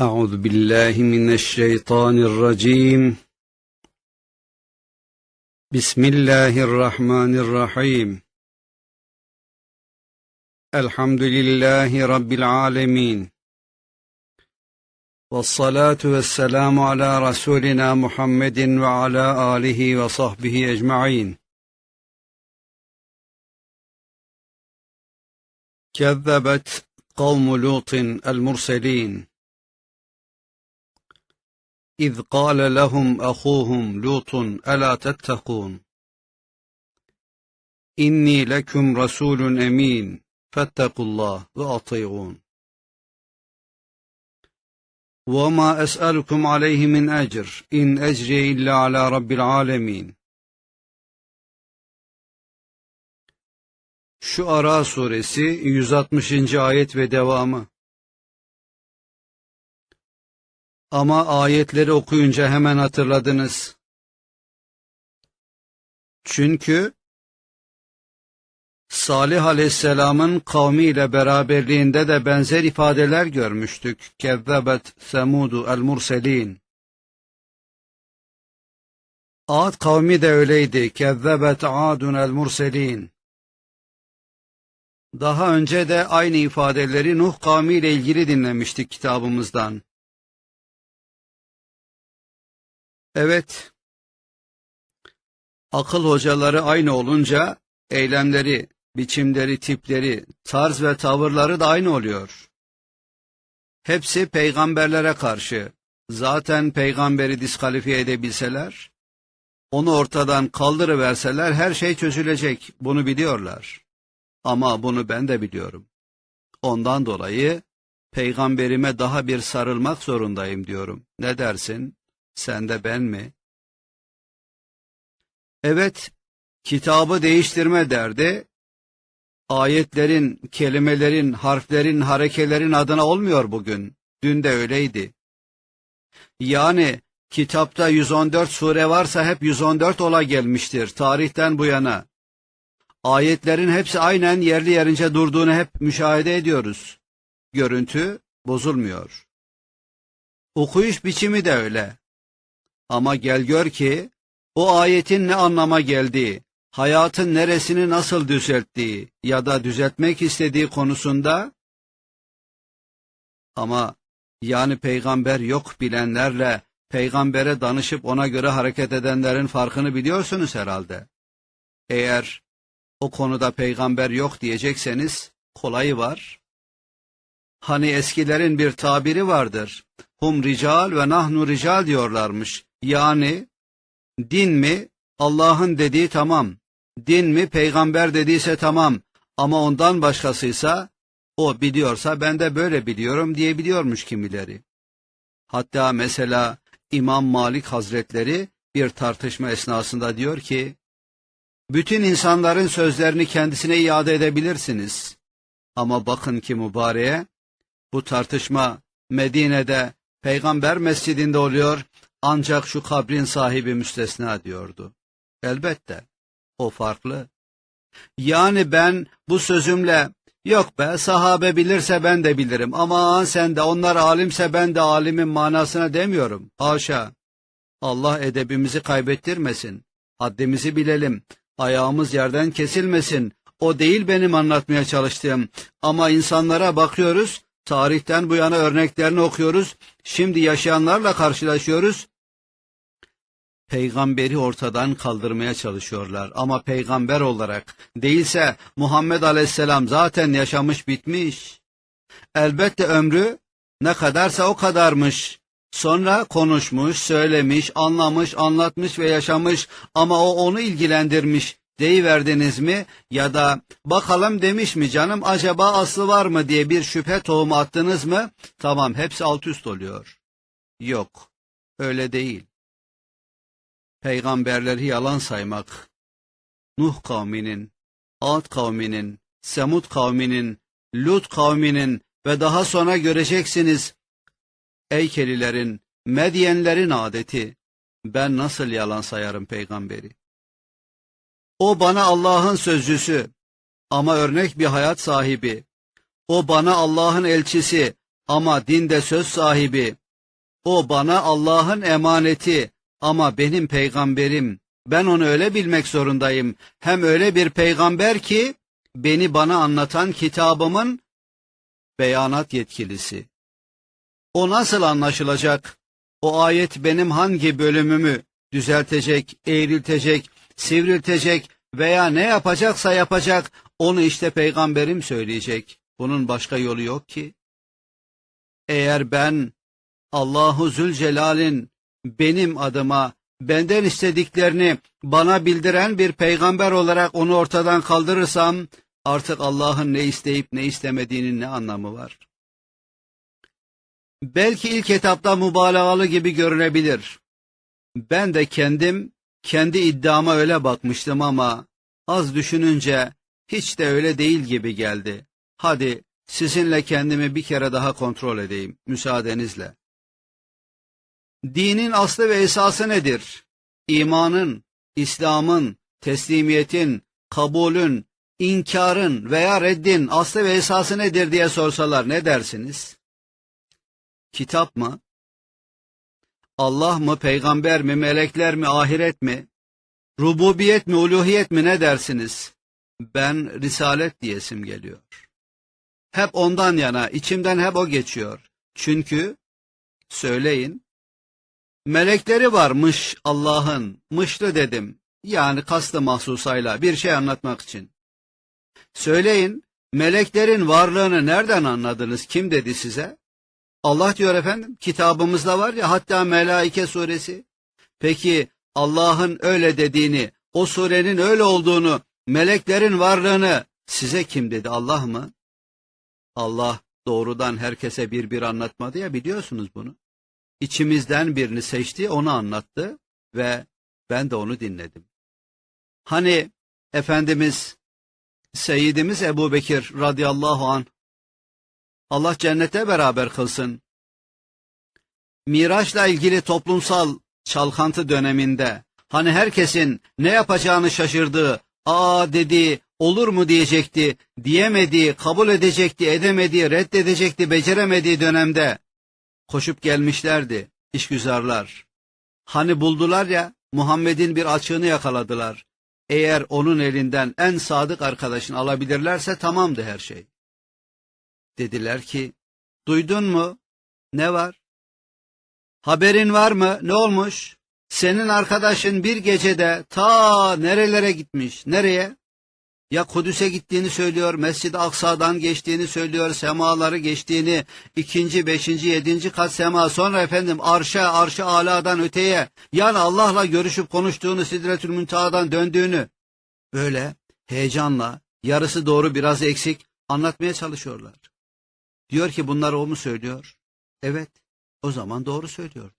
أعوذ بالله من الشيطان الرجيم. بسم الله الرحمن الرحيم. الحمد لله رب العالمين. والصلاة والسلام على رسولنا محمد وعلى آله وصحبه أجمعين. كذبت قوم لوط المرسلين. إذ قال لهم أخوهم لوط ألا تتقون إني لكم رسول أمين فاتقوا الله وأطيعون وما أسألكم عليه من أجر إن أجري إلا على رب العالمين Şuara suresi 160. ayet ve devamı. Ama ayetleri okuyunca hemen hatırladınız. Çünkü Salih Aleyhisselam'ın kavmiyle beraberliğinde de benzer ifadeler görmüştük. Kezzebet semudu el murselin. Ad kavmi de öyleydi. Kezzebet adun el murselin. Daha önce de aynı ifadeleri Nuh kavmiyle ilgili dinlemiştik kitabımızdan. Evet, akıl hocaları aynı olunca eylemleri, biçimleri, tipleri, tarz ve tavırları da aynı oluyor. Hepsi peygamberlere karşı. Zaten peygamberi diskalifiye edebilseler, onu ortadan kaldırıverseler her şey çözülecek. Bunu biliyorlar. Ama bunu ben de biliyorum. Ondan dolayı peygamberime daha bir sarılmak zorundayım diyorum. Ne dersin? Sen de ben mi? Evet, kitabı değiştirme derdi, ayetlerin, kelimelerin, harflerin, harekelerin adına olmuyor bugün. Dün de öyleydi. Yani kitapta 114 sure varsa hep 114 ola gelmiştir tarihten bu yana. Ayetlerin hepsi aynen yerli yerince durduğunu hep müşahede ediyoruz. Görüntü bozulmuyor. Okuyuş biçimi de öyle. Ama gel gör ki o ayetin ne anlama geldiği, hayatın neresini nasıl düzelttiği ya da düzeltmek istediği konusunda ama yani peygamber yok bilenlerle peygambere danışıp ona göre hareket edenlerin farkını biliyorsunuz herhalde. Eğer o konuda peygamber yok diyecekseniz kolayı var. Hani eskilerin bir tabiri vardır. Hum rical ve nahnu rical diyorlarmış. Yani din mi Allah'ın dediği tamam. Din mi peygamber dediyse tamam. Ama ondan başkasıysa o biliyorsa ben de böyle biliyorum diyebiliyormuş kimileri. Hatta mesela İmam Malik Hazretleri bir tartışma esnasında diyor ki, bütün insanların sözlerini kendisine iade edebilirsiniz. Ama bakın ki mübareğe, bu tartışma Medine'de Peygamber mescidinde oluyor ancak şu kabrin sahibi müstesna diyordu. Elbette o farklı. Yani ben bu sözümle yok be sahabe bilirse ben de bilirim ama sen de onlar alimse ben de alimin manasına demiyorum. Haşa. Allah edebimizi kaybettirmesin. Haddimizi bilelim. Ayağımız yerden kesilmesin. O değil benim anlatmaya çalıştığım. Ama insanlara bakıyoruz, tarihten bu yana örneklerini okuyoruz, şimdi yaşayanlarla karşılaşıyoruz. Peygamberi ortadan kaldırmaya çalışıyorlar ama peygamber olarak değilse Muhammed Aleyhisselam zaten yaşamış bitmiş. Elbette ömrü ne kadarsa o kadarmış. Sonra konuşmuş, söylemiş, anlamış, anlatmış ve yaşamış ama o onu ilgilendirmiş deyiverdiniz mi ya da bakalım demiş mi canım acaba aslı var mı diye bir şüphe tohumu attınız mı tamam hepsi alt üst oluyor. Yok öyle değil. Peygamberleri yalan saymak, Nuh kavminin, Ad kavminin, Semud kavminin, Lut kavminin ve daha sonra göreceksiniz Eykelilerin, Medyenlerin adeti. Ben nasıl yalan sayarım peygamberi? O bana Allah'ın sözcüsü ama örnek bir hayat sahibi. O bana Allah'ın elçisi ama dinde söz sahibi. O bana Allah'ın emaneti ama benim peygamberim. Ben onu öyle bilmek zorundayım. Hem öyle bir peygamber ki beni bana anlatan kitabımın beyanat yetkilisi. O nasıl anlaşılacak? O ayet benim hangi bölümümü düzeltecek, eğriltecek, sivriltecek veya ne yapacaksa yapacak onu işte peygamberim söyleyecek. Bunun başka yolu yok ki. Eğer ben Allahu Zülcelal'in benim adıma benden istediklerini bana bildiren bir peygamber olarak onu ortadan kaldırırsam artık Allah'ın ne isteyip ne istemediğinin ne anlamı var? Belki ilk etapta mübalağalı gibi görünebilir. Ben de kendim kendi iddiama öyle bakmıştım ama az düşününce hiç de öyle değil gibi geldi. Hadi sizinle kendimi bir kere daha kontrol edeyim müsaadenizle. Dinin aslı ve esası nedir? İmanın, İslam'ın, teslimiyetin, kabulün, inkarın veya reddin aslı ve esası nedir diye sorsalar ne dersiniz? Kitap mı? Allah mı, peygamber mi, melekler mi, ahiret mi? Rububiyet mi, uluhiyet mi ne dersiniz? Ben risalet diyesim geliyor. Hep ondan yana, içimden hep o geçiyor. Çünkü, söyleyin, melekleri varmış Allah'ın, mışlı dedim. Yani kastı mahsusayla bir şey anlatmak için. Söyleyin, meleklerin varlığını nereden anladınız? Kim dedi size? Allah diyor efendim, kitabımızda var ya hatta Melaike suresi. Peki Allah'ın öyle dediğini, o surenin öyle olduğunu, meleklerin varlığını size kim dedi Allah mı? Allah doğrudan herkese bir bir anlatmadı ya biliyorsunuz bunu. İçimizden birini seçti, onu anlattı ve ben de onu dinledim. Hani Efendimiz, Seyyidimiz Ebu Bekir radıyallahu an Allah cennete beraber kılsın. Miraçla ilgili toplumsal çalkantı döneminde hani herkesin ne yapacağını şaşırdığı, aa dediği, olur mu diyecekti, diyemediği, kabul edecekti, edemediği, reddedecekti, beceremediği dönemde koşup gelmişlerdi işgüzarlar. Hani buldular ya Muhammed'in bir açığını yakaladılar. Eğer onun elinden en sadık arkadaşını alabilirlerse tamamdı her şey. Dediler ki, duydun mu? Ne var? Haberin var mı? Ne olmuş? Senin arkadaşın bir gecede ta nerelere gitmiş? Nereye? Ya Kudüs'e gittiğini söylüyor, Mescid-i Aksa'dan geçtiğini söylüyor, semaları geçtiğini, ikinci, beşinci, yedinci kat sema, sonra efendim arşa, arşa aladan öteye, yani Allah'la görüşüp konuştuğunu, Sidretül Müntaha'dan döndüğünü, böyle heyecanla, yarısı doğru biraz eksik, anlatmaya çalışıyorlar. Diyor ki bunlar o mu söylüyor? Evet, o zaman doğru söylüyor.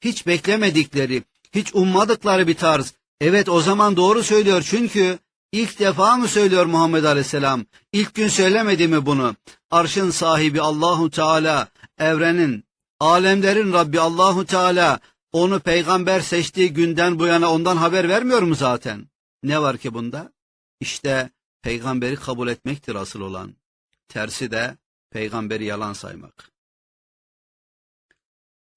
Hiç beklemedikleri, hiç ummadıkları bir tarz. Evet o zaman doğru söylüyor çünkü ilk defa mı söylüyor Muhammed Aleyhisselam? İlk gün söylemedi mi bunu? Arşın sahibi Allahu Teala, evrenin, alemlerin Rabbi Allahu Teala onu peygamber seçtiği günden bu yana ondan haber vermiyor mu zaten? Ne var ki bunda? İşte peygamberi kabul etmektir asıl olan. Tersi de peygamberi yalan saymak.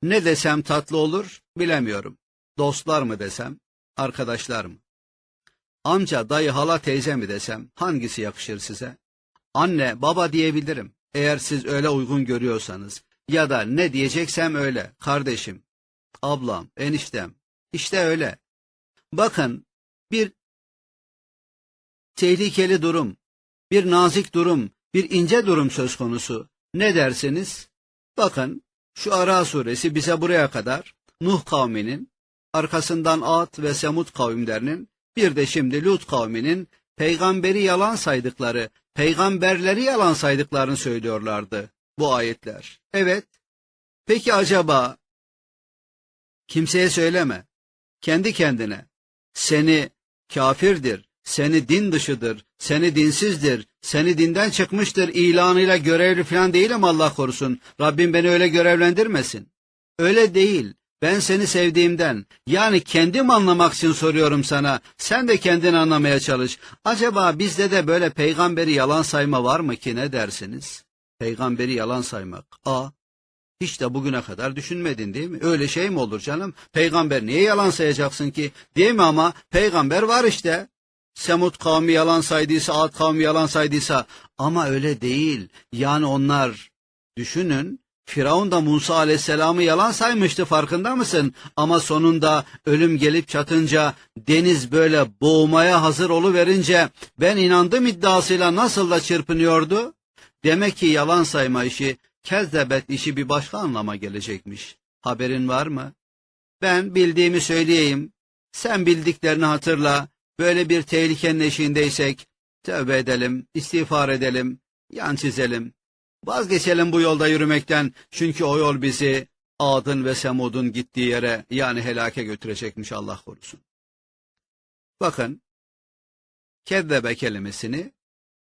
Ne desem tatlı olur bilemiyorum. Dostlar mı desem, arkadaşlar mı? Amca, dayı, hala, teyze mi desem hangisi yakışır size? Anne, baba diyebilirim. Eğer siz öyle uygun görüyorsanız ya da ne diyeceksem öyle. Kardeşim, ablam, eniştem. İşte öyle. Bakın bir tehlikeli durum, bir nazik durum, bir ince durum söz konusu. Ne dersiniz? Bakın şu Ara suresi bize buraya kadar Nuh kavminin, arkasından Ad ve Semud kavimlerinin, bir de şimdi Lut kavminin peygamberi yalan saydıkları, peygamberleri yalan saydıklarını söylüyorlardı bu ayetler. Evet. Peki acaba kimseye söyleme. Kendi kendine. Seni kafirdir, seni din dışıdır, seni dinsizdir, seni dinden çıkmıştır ilanıyla görevli falan değilim Allah korusun. Rabbim beni öyle görevlendirmesin. Öyle değil. Ben seni sevdiğimden, yani kendim anlamak için soruyorum sana. Sen de kendini anlamaya çalış. Acaba bizde de böyle peygamberi yalan sayma var mı ki ne dersiniz? Peygamberi yalan saymak. A. Hiç de bugüne kadar düşünmedin değil mi? Öyle şey mi olur canım? Peygamber niye yalan sayacaksın ki? Değil mi ama? Peygamber var işte. Semut kavmi yalan saydıysa, Ad kavmi yalan saydıysa. Ama öyle değil. Yani onlar, düşünün, Firavun da Musa aleyhisselamı yalan saymıştı farkında mısın? Ama sonunda ölüm gelip çatınca deniz böyle boğmaya hazır oluverince ben inandım iddiasıyla nasıl da çırpınıyordu? Demek ki yalan sayma işi, kezzebet işi bir başka anlama gelecekmiş. Haberin var mı? Ben bildiğimi söyleyeyim. Sen bildiklerini hatırla. Böyle bir tehlikenin eşiğindeysek tövbe edelim, istiğfar edelim, yan çizelim. Vazgeçelim bu yolda yürümekten çünkü o yol bizi Adın ve Semud'un gittiği yere yani helake götürecekmiş Allah korusun. Bakın, kezzebe kelimesini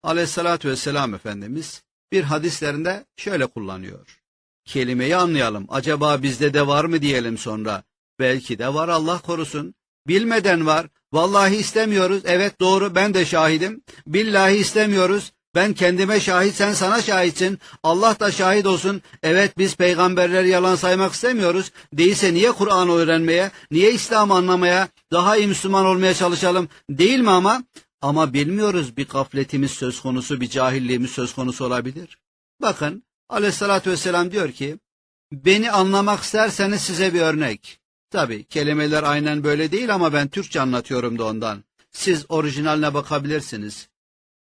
aleyhissalatü vesselam Efendimiz bir hadislerinde şöyle kullanıyor. Kelimeyi anlayalım. Acaba bizde de var mı diyelim sonra. Belki de var Allah korusun. Bilmeden var. Vallahi istemiyoruz. Evet doğru ben de şahidim. Billahi istemiyoruz. Ben kendime şahit sen sana şahitsin. Allah da şahit olsun. Evet biz peygamberleri yalan saymak istemiyoruz. Değilse niye Kur'an öğrenmeye, niye İslam anlamaya, daha iyi Müslüman olmaya çalışalım değil mi ama? Ama bilmiyoruz bir gafletimiz söz konusu, bir cahilliğimiz söz konusu olabilir. Bakın aleyhissalatü vesselam diyor ki, beni anlamak isterseniz size bir örnek. Tabi kelimeler aynen böyle değil ama ben Türkçe anlatıyorum da ondan. Siz orijinaline bakabilirsiniz.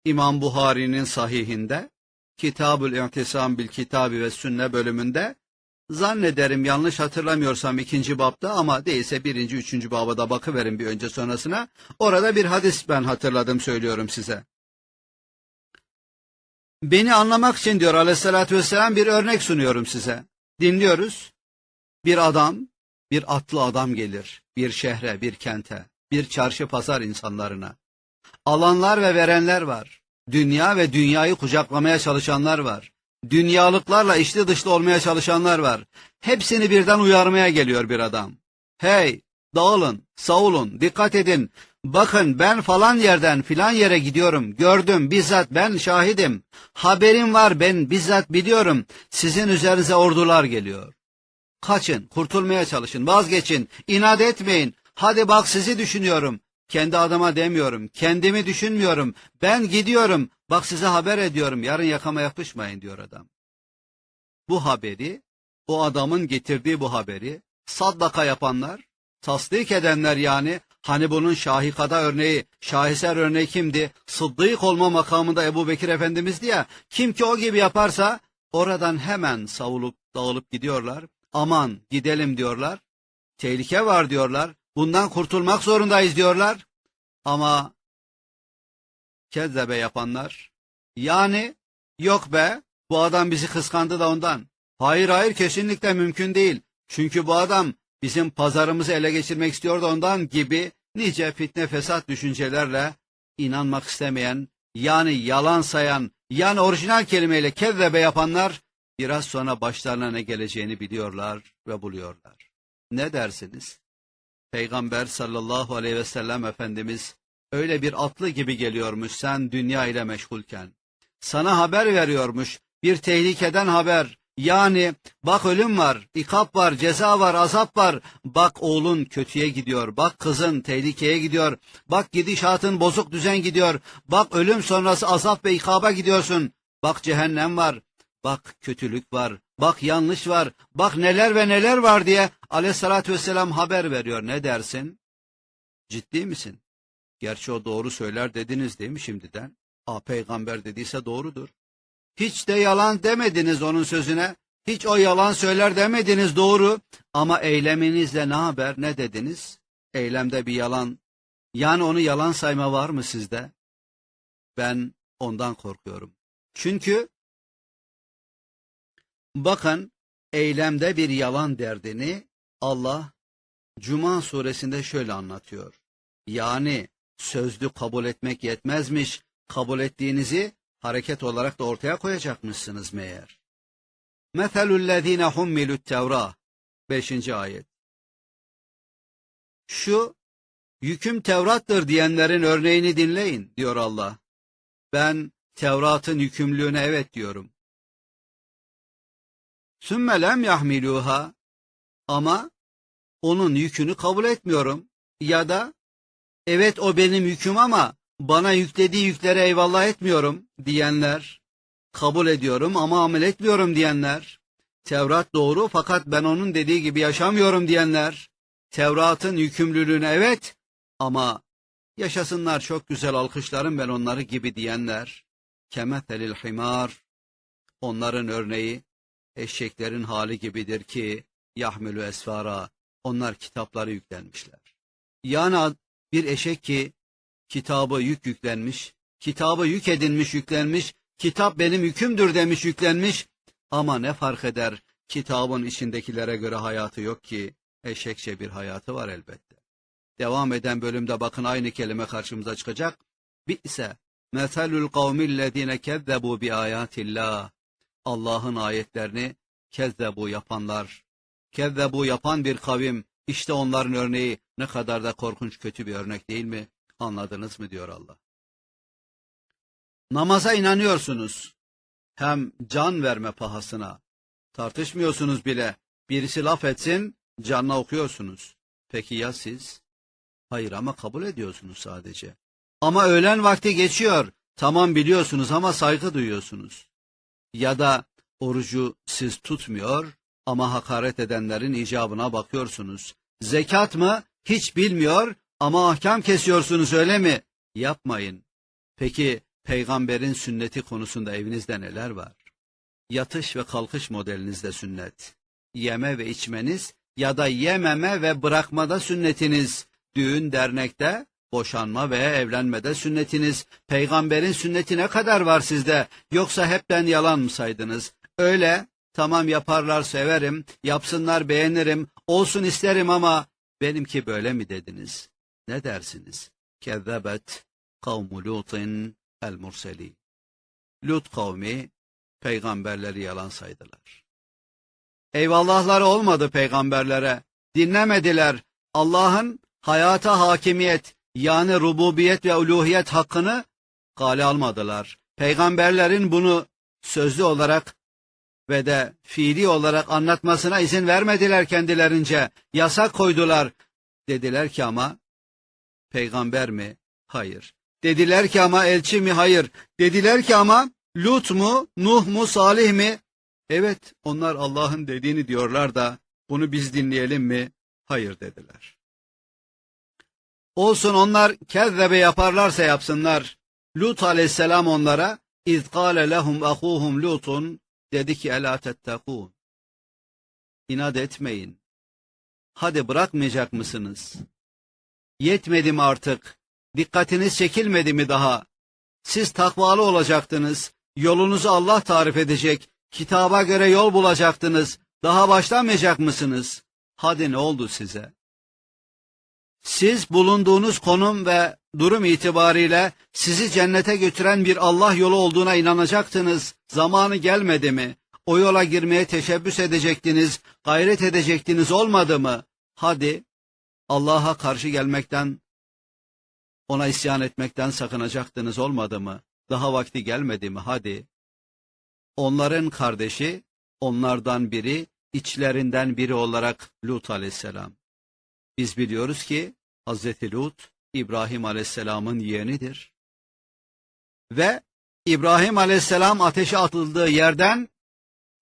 İmam Buhari'nin sahihinde, Kitabül İ'tisam bil Kitabi ve Sünne bölümünde, zannederim yanlış hatırlamıyorsam ikinci babda ama değilse birinci, üçüncü baba da bakıverin bir önce sonrasına. Orada bir hadis ben hatırladım söylüyorum size. Beni anlamak için diyor aleyhissalatü vesselam bir örnek sunuyorum size. Dinliyoruz. Bir adam, bir atlı adam gelir bir şehre, bir kente, bir çarşı pazar insanlarına. Alanlar ve verenler var. Dünya ve dünyayı kucaklamaya çalışanlar var. Dünyalıklarla içli dışlı olmaya çalışanlar var. Hepsini birden uyarmaya geliyor bir adam. Hey, dağılın, savulun, dikkat edin. Bakın ben falan yerden filan yere gidiyorum. Gördüm, bizzat ben şahidim. Haberim var ben bizzat biliyorum. Sizin üzerinize ordular geliyor. Kaçın, kurtulmaya çalışın, vazgeçin, inat etmeyin. Hadi bak sizi düşünüyorum. Kendi adıma demiyorum, kendimi düşünmüyorum. Ben gidiyorum, bak size haber ediyorum, yarın yakama yapışmayın diyor adam. Bu haberi, o adamın getirdiği bu haberi, saddaka yapanlar, tasdik edenler yani, hani bunun şahikada örneği, şaheser örneği kimdi? Sıddık olma makamında Ebu Bekir Efendimizdi ya, kim ki o gibi yaparsa, oradan hemen savulup dağılıp gidiyorlar. Aman gidelim diyorlar. Tehlike var diyorlar. Bundan kurtulmak zorundayız diyorlar. Ama kezzebe yapanlar yani yok be bu adam bizi kıskandı da ondan. Hayır hayır kesinlikle mümkün değil. Çünkü bu adam bizim pazarımızı ele geçirmek istiyor da ondan gibi nice fitne fesat düşüncelerle inanmak istemeyen yani yalan sayan yani orijinal kelimeyle kezzebe yapanlar biraz sonra başlarına ne geleceğini biliyorlar ve buluyorlar. Ne dersiniz? Peygamber sallallahu aleyhi ve sellem Efendimiz öyle bir atlı gibi geliyormuş sen dünya ile meşgulken. Sana haber veriyormuş bir tehlikeden haber. Yani bak ölüm var, ikap var, ceza var, azap var. Bak oğlun kötüye gidiyor, bak kızın tehlikeye gidiyor. Bak gidişatın bozuk düzen gidiyor. Bak ölüm sonrası azap ve ikaba gidiyorsun. Bak cehennem var, bak kötülük var, bak yanlış var, bak neler ve neler var diye aleyhissalatü vesselam haber veriyor. Ne dersin? Ciddi misin? Gerçi o doğru söyler dediniz değil mi şimdiden? A peygamber dediyse doğrudur. Hiç de yalan demediniz onun sözüne. Hiç o yalan söyler demediniz doğru. Ama eyleminizle ne haber ne dediniz? Eylemde bir yalan. Yani onu yalan sayma var mı sizde? Ben ondan korkuyorum. Çünkü bakın eylemde bir yalan derdini Allah Cuma suresinde şöyle anlatıyor. Yani sözlü kabul etmek yetmezmiş, kabul ettiğinizi hareket olarak da ortaya koyacakmışsınız meğer. Meselüllezine hummilü't tevrah 5. ayet. Şu yüküm Tevrat'tır diyenlerin örneğini dinleyin diyor Allah. Ben Tevrat'ın yükümlülüğüne evet diyorum. Sümme lem yahmiluha ama onun yükünü kabul etmiyorum. Ya da evet o benim yüküm ama bana yüklediği yüklere eyvallah etmiyorum diyenler, kabul ediyorum ama amel etmiyorum diyenler, Tevrat doğru fakat ben onun dediği gibi yaşamıyorum diyenler, Tevrat'ın yükümlülüğüne evet ama yaşasınlar çok güzel alkışlarım ben onları gibi diyenler, kemethelil himar, onların örneği eşeklerin hali gibidir ki yahmülü esfara, onlar kitapları yüklenmişler. Yani bir eşek ki kitabı yük yüklenmiş, kitabı yük edinmiş yüklenmiş, kitap benim yükümdür demiş yüklenmiş ama ne fark eder kitabın içindekilere göre hayatı yok ki eşekçe bir hayatı var elbette. Devam eden bölümde bakın aynı kelime karşımıza çıkacak. Bi'se meselul kavmillezine kezzebu bi ayatillah. Allah'ın ayetlerini kezzebu yapanlar. Kezzebu yapan bir kavim. İşte onların örneği ne kadar da korkunç kötü bir örnek değil mi? Anladınız mı diyor Allah. Namaza inanıyorsunuz. Hem can verme pahasına. Tartışmıyorsunuz bile. Birisi laf etsin, canla okuyorsunuz. Peki ya siz? Hayır ama kabul ediyorsunuz sadece. Ama öğlen vakti geçiyor. Tamam biliyorsunuz ama saygı duyuyorsunuz. Ya da orucu siz tutmuyor ama hakaret edenlerin icabına bakıyorsunuz. Zekat mı? Hiç bilmiyor ama ahkam kesiyorsunuz öyle mi? Yapmayın. Peki peygamberin sünneti konusunda evinizde neler var? Yatış ve kalkış modelinizde sünnet. Yeme ve içmeniz ya da yememe ve bırakmada sünnetiniz. Düğün dernekte, boşanma ve evlenmede sünnetiniz. Peygamberin sünneti ne kadar var sizde? Yoksa hepten yalan mı saydınız? Öyle, tamam yaparlar severim, yapsınlar beğenirim, olsun isterim ama benimki böyle mi dediniz? Ne dersiniz? Kezzebet kavmu Lut'in el murseli. Lut kavmi peygamberleri yalan saydılar. Eyvallahları olmadı peygamberlere. Dinlemediler. Allah'ın hayata hakimiyet yani rububiyet ve uluhiyet hakkını kale almadılar. Peygamberlerin bunu sözlü olarak ve de fiili olarak anlatmasına izin vermediler kendilerince. Yasak koydular. Dediler ki ama peygamber mi? Hayır. Dediler ki ama elçi mi? Hayır. Dediler ki ama Lut mu? Nuh mu? Salih mi? Evet onlar Allah'ın dediğini diyorlar da bunu biz dinleyelim mi? Hayır dediler. Olsun onlar kezzebe yaparlarsa yapsınlar. Lut aleyhisselam onlara iz kâle lehum ahuhum lutun dedi ki elâ tettekûn. İnat etmeyin. Hadi bırakmayacak mısınız? Yetmedi mi artık? Dikkatiniz çekilmedi mi daha? Siz takvalı olacaktınız. Yolunuzu Allah tarif edecek. Kitaba göre yol bulacaktınız. Daha başlamayacak mısınız? Hadi ne oldu size?'' Siz bulunduğunuz konum ve durum itibariyle sizi cennete götüren bir Allah yolu olduğuna inanacaktınız. Zamanı gelmedi mi? O yola girmeye teşebbüs edecektiniz, gayret edecektiniz olmadı mı? Hadi Allah'a karşı gelmekten, ona isyan etmekten sakınacaktınız olmadı mı? Daha vakti gelmedi mi? Hadi. Onların kardeşi, onlardan biri, içlerinden biri olarak Lut aleyhisselam. Biz biliyoruz ki Hazreti Lut İbrahim Aleyhisselam'ın yeğenidir. Ve İbrahim Aleyhisselam ateşe atıldığı yerden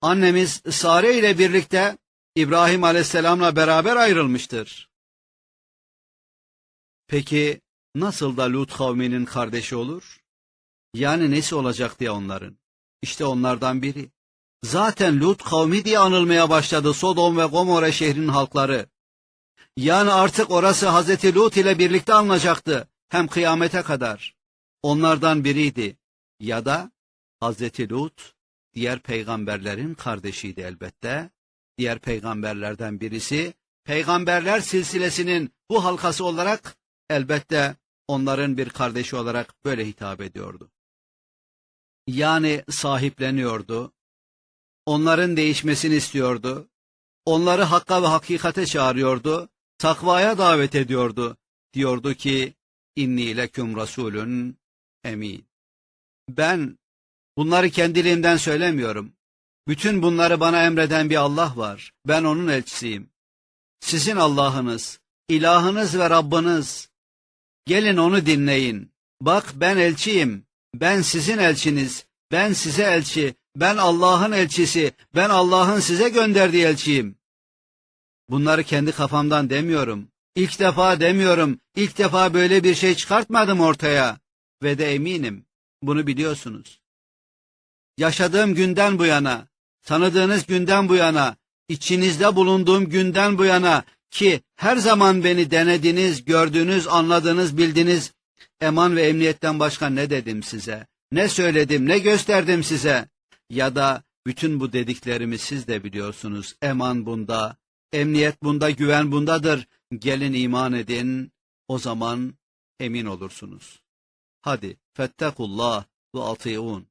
annemiz Sare ile birlikte İbrahim Aleyhisselam'la beraber ayrılmıştır. Peki nasıl da Lut kavminin kardeşi olur? Yani nesi olacak diye onların? İşte onlardan biri. Zaten Lut kavmi diye anılmaya başladı Sodom ve Gomorre şehrinin halkları. Yani artık orası Hazreti Lut ile birlikte alınacaktı. Hem kıyamete kadar. Onlardan biriydi. Ya da Hazreti Lut diğer peygamberlerin kardeşiydi elbette. Diğer peygamberlerden birisi. Peygamberler silsilesinin bu halkası olarak elbette onların bir kardeşi olarak böyle hitap ediyordu. Yani sahipleniyordu. Onların değişmesini istiyordu. Onları hakka ve hakikate çağırıyordu takvaya davet ediyordu. Diyordu ki, inni leküm rasulün emin. Ben bunları kendiliğimden söylemiyorum. Bütün bunları bana emreden bir Allah var. Ben onun elçisiyim. Sizin Allah'ınız, ilahınız ve Rabbiniz. Gelin onu dinleyin. Bak ben elçiyim. Ben sizin elçiniz. Ben size elçi. Ben Allah'ın elçisi. Ben Allah'ın size gönderdiği elçiyim. Bunları kendi kafamdan demiyorum. İlk defa demiyorum. İlk defa böyle bir şey çıkartmadım ortaya. Ve de eminim. Bunu biliyorsunuz. Yaşadığım günden bu yana, tanıdığınız günden bu yana, içinizde bulunduğum günden bu yana ki her zaman beni denediniz, gördünüz, anladınız, bildiniz. Eman ve emniyetten başka ne dedim size? Ne söyledim, ne gösterdim size? Ya da bütün bu dediklerimi siz de biliyorsunuz. Eman bunda, emniyet bunda, güven bundadır. Gelin iman edin, o zaman emin olursunuz. Hadi, fettekullah ve atiun.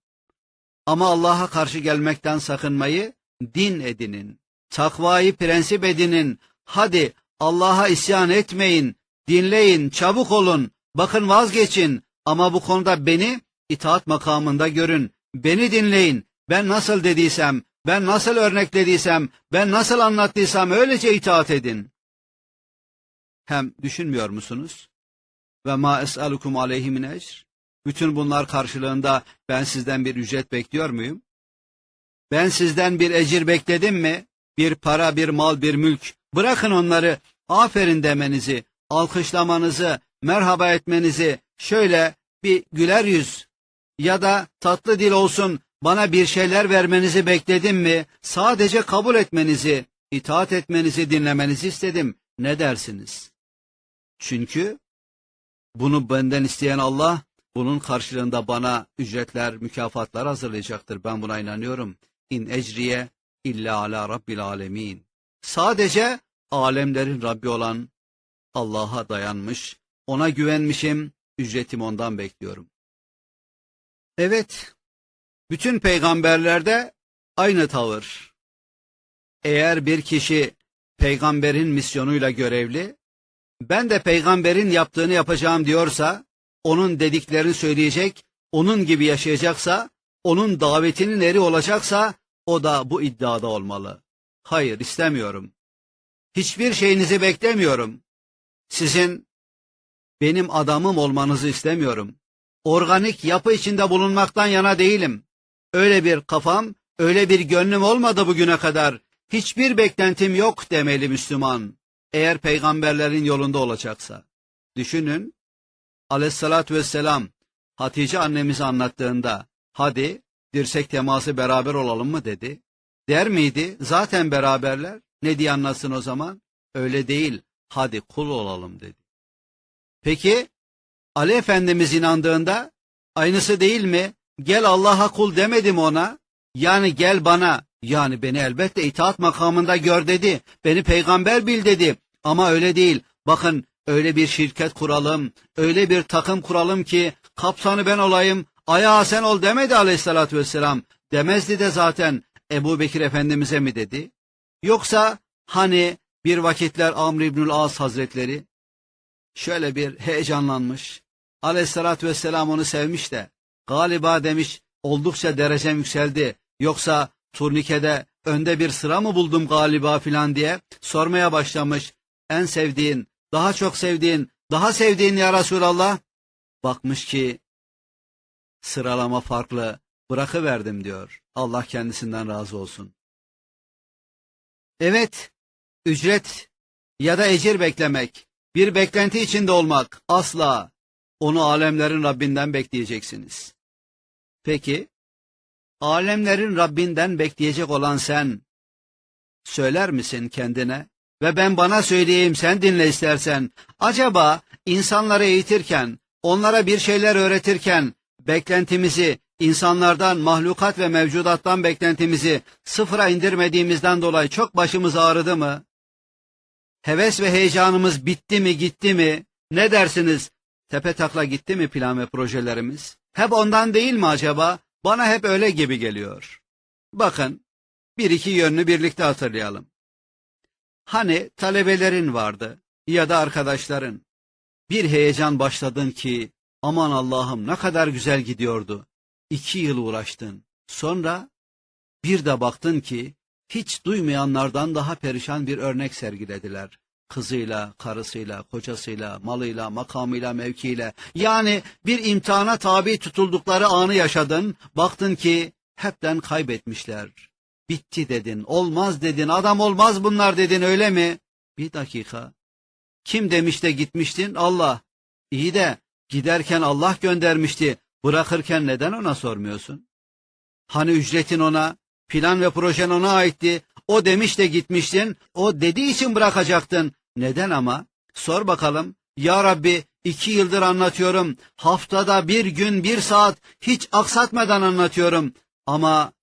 Ama Allah'a karşı gelmekten sakınmayı din edinin. Takvayı prensip edinin. Hadi Allah'a isyan etmeyin. Dinleyin, çabuk olun. Bakın vazgeçin. Ama bu konuda beni itaat makamında görün. Beni dinleyin. Ben nasıl dediysem, ben nasıl örneklediysem, ben nasıl anlattıysam öylece itaat edin. Hem düşünmüyor musunuz? Ve ma es'alukum aleyhi min ecr. Bütün bunlar karşılığında ben sizden bir ücret bekliyor muyum? Ben sizden bir ecir bekledim mi? Bir para, bir mal, bir mülk. Bırakın onları aferin demenizi, alkışlamanızı, merhaba etmenizi, şöyle bir güler yüz ya da tatlı dil olsun bana bir şeyler vermenizi bekledim mi? Sadece kabul etmenizi, itaat etmenizi, dinlemenizi istedim. Ne dersiniz? Çünkü bunu benden isteyen Allah bunun karşılığında bana ücretler, mükafatlar hazırlayacaktır. Ben buna inanıyorum. İn ecriye illa ala rabbil alemin. Sadece alemlerin Rabbi olan Allah'a dayanmış, ona güvenmişim, ücretimi ondan bekliyorum. Evet, bütün peygamberlerde aynı tavır. Eğer bir kişi peygamberin misyonuyla görevli, ben de peygamberin yaptığını yapacağım diyorsa, onun dediklerini söyleyecek, onun gibi yaşayacaksa, onun davetinin eri olacaksa, o da bu iddiada olmalı. Hayır, istemiyorum. Hiçbir şeyinizi beklemiyorum. Sizin benim adamım olmanızı istemiyorum. Organik yapı içinde bulunmaktan yana değilim. Öyle bir kafam, öyle bir gönlüm olmadı bugüne kadar. Hiçbir beklentim yok demeli Müslüman. Eğer peygamberlerin yolunda olacaksa. Düşünün, aleyhissalatü vesselam Hatice annemizi anlattığında hadi dirsek teması beraber olalım mı dedi. Der miydi? Zaten beraberler. Ne diye anlatsın o zaman? Öyle değil. Hadi kul olalım dedi. Peki Ali Efendimiz inandığında aynısı değil mi? Gel Allah'a kul demedim ona. Yani gel bana. Yani beni elbette itaat makamında gör dedi. Beni peygamber bil dedi. Ama öyle değil. Bakın öyle bir şirket kuralım, öyle bir takım kuralım ki kaptanı ben olayım, ayağı sen ol demedi aleyhissalatü vesselam. Demezdi de zaten Ebu Bekir Efendimiz'e mi dedi? Yoksa hani bir vakitler Amr İbnül As Hazretleri şöyle bir heyecanlanmış. Aleyhissalatü vesselam onu sevmiş de galiba demiş oldukça derecem yükseldi. Yoksa turnikede önde bir sıra mı buldum galiba filan diye sormaya başlamış. En sevdiğin, daha çok sevdiğin, daha sevdiğin ya Resulallah. Bakmış ki sıralama farklı, bırakıverdim diyor. Allah kendisinden razı olsun. Evet, ücret ya da ecir beklemek, bir beklenti içinde olmak asla onu alemlerin Rabbinden bekleyeceksiniz. Peki, alemlerin Rabbinden bekleyecek olan sen, söyler misin kendine? Ve ben bana söyleyeyim sen dinle istersen. Acaba insanları eğitirken, onlara bir şeyler öğretirken, beklentimizi, insanlardan, mahlukat ve mevcudattan beklentimizi sıfıra indirmediğimizden dolayı çok başımız ağrıdı mı? Heves ve heyecanımız bitti mi, gitti mi? Ne dersiniz? Tepe takla gitti mi plan ve projelerimiz? Hep ondan değil mi acaba? Bana hep öyle gibi geliyor. Bakın, bir iki yönünü birlikte hatırlayalım. Hani talebelerin vardı ya da arkadaşların. Bir heyecan başladın ki aman Allah'ım ne kadar güzel gidiyordu. İki yıl uğraştın. Sonra Bir de baktın ki hiç duymayanlardan daha perişan bir örnek sergilediler. Kızıyla, karısıyla, kocasıyla, malıyla, makamıyla, mevkiyle. Yani bir imtihana tabi tutuldukları anı yaşadın. Baktın ki hepten kaybetmişler. Bitti dedin, olmaz dedin, adam olmaz bunlar dedin öyle mi? Bir dakika. Kim demiş de gitmiştin? Allah. İyi de giderken Allah göndermişti. Bırakırken neden ona sormuyorsun? Hani ücretin ona, plan ve projen ona aitti. O demiş de gitmiştin. O dediği için bırakacaktın. Neden ama? Sor bakalım. Ya Rabbi iki yıldır anlatıyorum. Haftada bir gün bir saat hiç aksatmadan anlatıyorum. Ama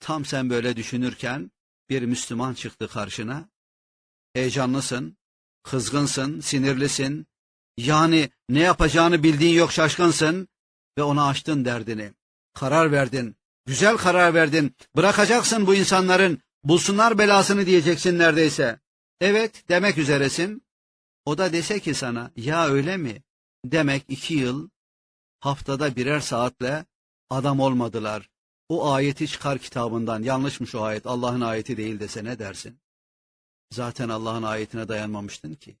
tam sen böyle düşünürken bir Müslüman çıktı karşına. Heyecanlısın, kızgınsın, sinirlisin. Yani ne yapacağını bildiğin yok şaşkınsın ve ona açtın derdini. Karar verdin. Güzel karar verdin. Bırakacaksın bu insanların. Bulsunlar belasını diyeceksin neredeyse. Evet demek üzeresin. O da dese ki sana ya öyle mi? Demek iki yıl haftada birer saatle adam olmadılar. O ayeti çıkar kitabından yanlışmış o ayet Allah'ın ayeti değil dese ne dersin? Zaten Allah'ın ayetine dayanmamıştın ki.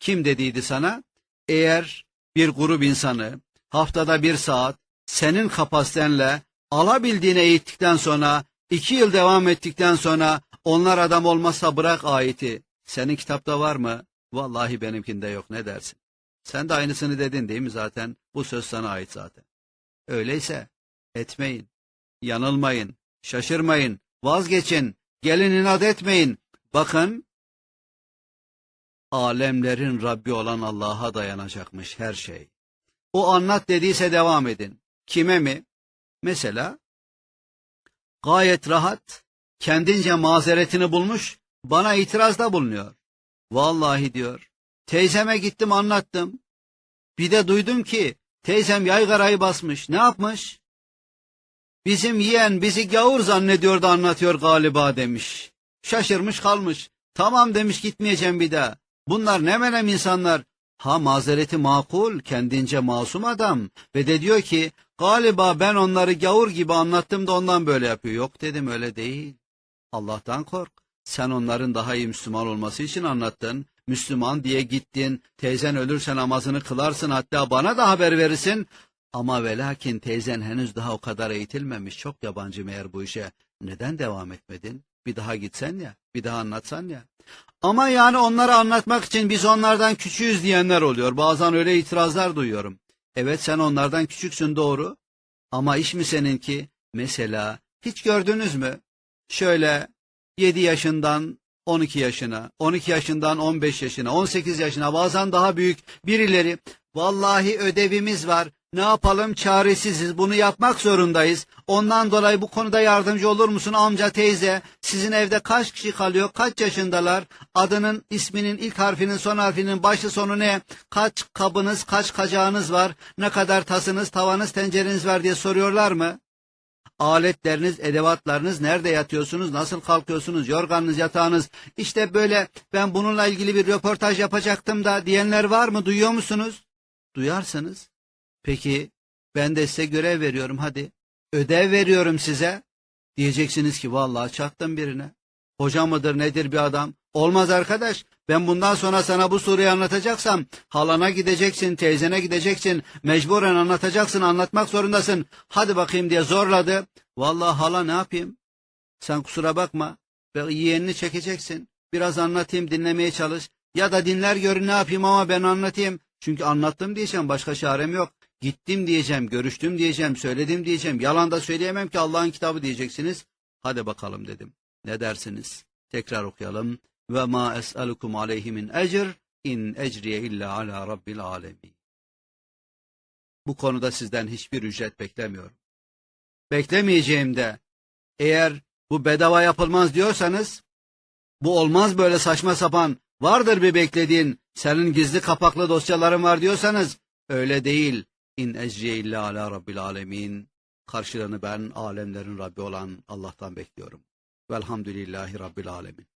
Kim dediydi sana? Eğer bir grup insanı haftada bir saat senin kapasitenle alabildiğine eğittikten sonra iki yıl devam ettikten sonra onlar adam olmazsa bırak ayeti. Senin kitapta var mı? Vallahi benimkinde yok ne dersin? Sen de aynısını dedin değil mi zaten? Bu söz sana ait zaten. Öyleyse etmeyin, yanılmayın, şaşırmayın, vazgeçin, gelin inat etmeyin. Bakın alemlerin Rabbi olan Allah'a dayanacakmış her şey. O anlat dediyse devam edin. Kime mi? Mesela gayet rahat, kendince mazeretini bulmuş, bana itirazda bulunuyor. Vallahi diyor, teyzeme gittim anlattım. Bir de duydum ki teyzem yaygarayı basmış. Ne yapmış? Bizim yeğen bizi gavur zannediyor da anlatıyor galiba demiş. Şaşırmış kalmış. Tamam demiş gitmeyeceğim bir daha. Bunlar ne menem insanlar. Ha mazereti makul, kendince masum adam. Ve de diyor ki galiba ben onları gavur gibi anlattım da ondan böyle yapıyor. Yok dedim öyle değil. Allah'tan kork. Sen onların daha iyi Müslüman olması için anlattın. Müslüman diye gittin. Teyzen ölürse namazını kılarsın hatta bana da haber verirsin. Ama ve lakin teyzen henüz daha o kadar eğitilmemiş. Çok yabancı meğer bu işe. Neden devam etmedin? Bir daha gitsen ya, bir daha anlatsan ya. Ama yani onlara anlatmak için biz onlardan küçüğüz diyenler oluyor. Bazen öyle itirazlar duyuyorum. Evet sen onlardan küçüksün doğru. Ama iş mi seninki? Mesela hiç gördünüz mü? Şöyle 7 yaşından 12 yaşına, 12 yaşından 15 yaşına, 18 yaşına bazen daha büyük birileri vallahi ödevimiz var. Ne yapalım çaresiziz bunu yapmak zorundayız. Ondan dolayı bu konuda yardımcı olur musun amca teyze? Sizin evde kaç kişi kalıyor? Kaç yaşındalar? Adının isminin ilk harfinin son harfinin başı sonu ne? Kaç kabınız kaç kacağınız var? Ne kadar tasınız tavanız tencereniz var diye soruyorlar mı? Aletleriniz, edevatlarınız, nerede yatıyorsunuz, nasıl kalkıyorsunuz, yorganınız, yatağınız. İşte böyle ben bununla ilgili bir röportaj yapacaktım da diyenler var mı? Duyuyor musunuz? Duyarsınız. Peki ben de size görev veriyorum hadi. Ödev veriyorum size. Diyeceksiniz ki vallahi çattım birine. Hoca mıdır nedir bir adam? Olmaz arkadaş. Ben bundan sonra sana bu soruyu anlatacaksam halana gideceksin, teyzene gideceksin, mecburen anlatacaksın, anlatmak zorundasın. Hadi bakayım diye zorladı. Vallahi hala ne yapayım? Sen kusura bakma. Yeğenini çekeceksin. Biraz anlatayım, dinlemeye çalış. Ya da dinler görün ne yapayım ama ben anlatayım. Çünkü anlattım diyeceğim, başka çarem yok. Gittim diyeceğim, görüştüm diyeceğim, söyledim diyeceğim. Yalan da söyleyemem ki Allah'ın kitabı diyeceksiniz. Hadi bakalım dedim. Ne dersiniz? Tekrar okuyalım. Ve ma es'alukum aleyhi min ecr in ecriye illa ala rabbil alemin. Bu konuda sizden hiçbir ücret beklemiyorum. Beklemeyeceğim de eğer bu bedava yapılmaz diyorsanız bu olmaz böyle saçma sapan vardır bir beklediğin senin gizli kapaklı dosyaların var diyorsanız öyle değil. İn ecriye illa ala rabbil alemin. Karşılığını ben alemlerin Rabbi olan Allah'tan bekliyorum. Velhamdülillahi Rabbil alemin.